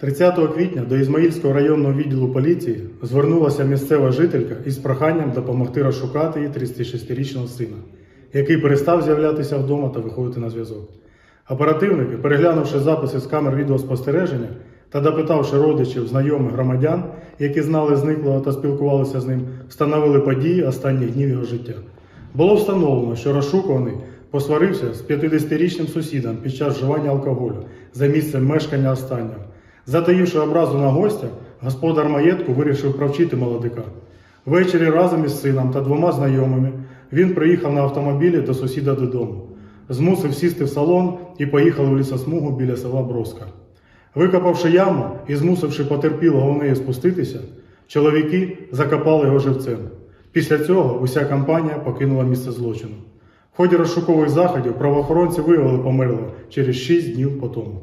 30 квітня до Ізмаїльського районного відділу поліції звернулася місцева жителька із проханням допомогти розшукати її 36-річного сина, який перестав з'являтися вдома та виходити на зв'язок. Оперативники, переглянувши записи з камер відеоспостереження та допитавши родичів, знайомих громадян, які знали зниклого та спілкувалися з ним, встановили події останніх днів його життя. Було встановлено, що розшукуваний посварився з 50-річним сусідом під час вживання алкоголю за місцем мешкання останнього. Затаївши образу на гостя, господар маєтку вирішив провчити молодика. Ввечері разом із сином та двома знайомими він приїхав на автомобілі до сусіда додому, змусив сісти в салон і поїхали в лісосмугу біля села Броска. Викопавши яму і змусивши потерпілого у неї спуститися, чоловіки закопали його живцем. Після цього уся компанія покинула місце злочину. В ході розшукових заходів правоохоронці виявили померлого через 6 днів по тому.